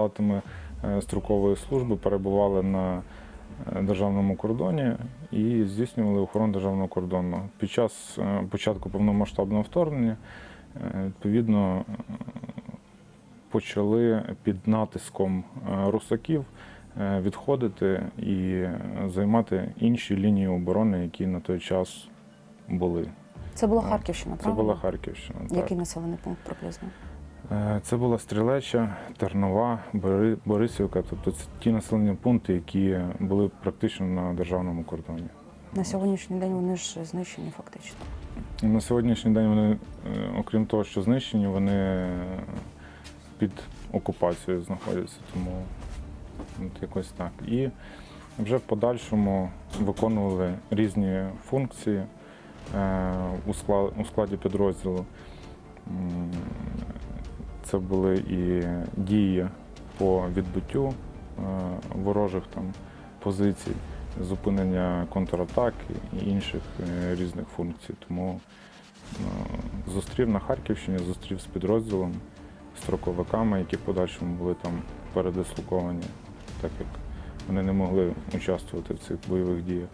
Солдатами е, строкової служби перебували на е, державному кордоні і здійснювали охорону державного кордону. Під час е, початку повномасштабного вторгнення відповідно почали під натиском русаків відходити і займати інші лінії оборони, які на той час були. Це була. Харківщина, Це була Харківщина. Так. Який населений пункт приблизно? Е, Це була Стрілеча, Тернова, Борисівка. Тобто це ті населені пункти, які були практично на державному кордоні. На сьогоднішній день вони ж знищені фактично. На сьогоднішній день вони, е, окрім того, що знищені, вони під окупацією знаходяться, тому от якось так. І вже в подальшому виконували різні функції е, у складі підрозділу. Це були і дії по відбиттю е, ворожих там позицій, зупинення контратак і інших е, різних функцій. Тому е, зустрів на Харківщині, зустрів з підрозділом, строковиками, які в подальшому були там передислоковані, так як вони не могли участвувати в цих бойових діях.